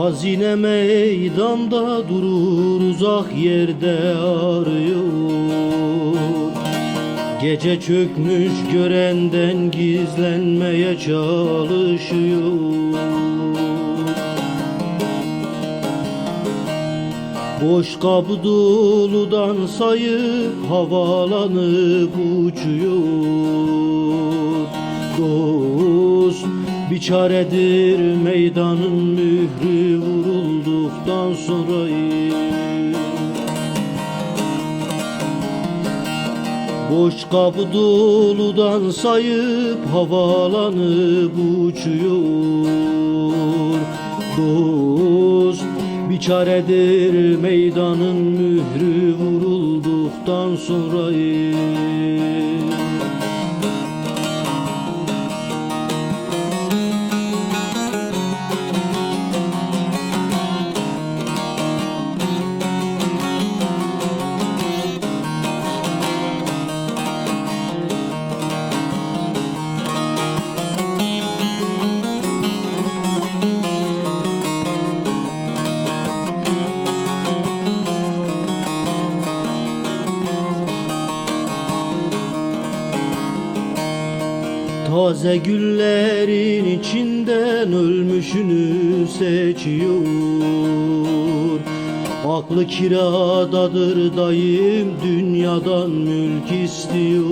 Hazine meydanda durur uzak yerde arıyor. Gece çökmüş görenden gizlenmeye çalışıyor. Boş kapı doludan sayıp havalanıp uçuyor. Dost bir çaredir meydanın mührü vurulduktan sonra Boş kapı doludan sayıp havalanıp uçuyor. Dost bir çaredir meydanın mührü vurulduktan sonra Taze güllerin içinden ölmüşünü seçiyor. Aklı kiradadır dayım dünyadan mülk istiyor.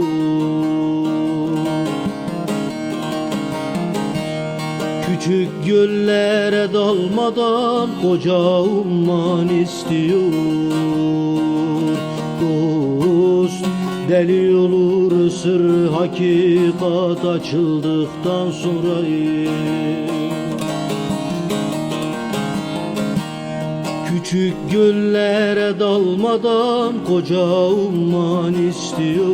Küçük göllere dalmadan koca umman istiyor deli olur sır hakikat açıldıktan sonra Küçük göllere dalmadan koca umman istiyor.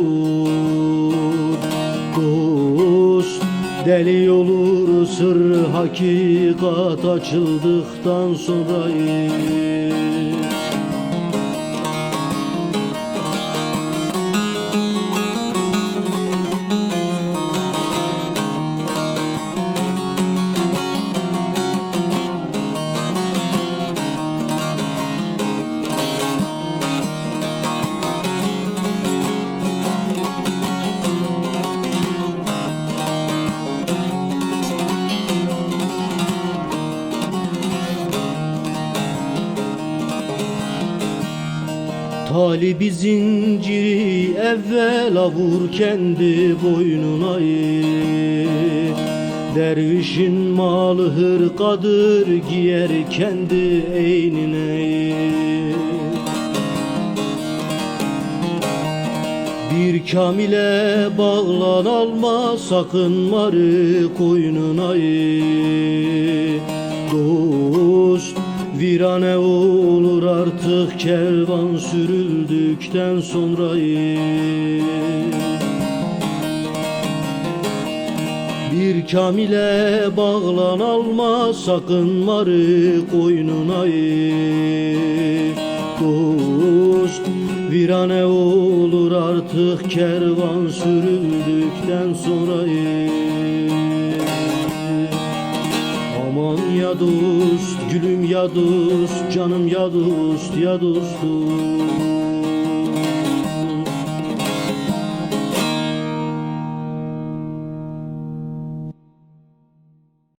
Dost deli olur sır hakikat açıldıktan sonra Talibi zinciri evvela vur kendi boynuna Dervişin malı hırkadır giyer kendi eynine. Bir kamile bağlan alma sakın marı koynuna Dost virane olur artık kervan sürüldükten sonra Bir kamile bağlan alma sakın marı koynuna. Dost virane olur artık kervan sürüldükten sonra ya dost, gülüm ya dost, canım ya dost, ya dostum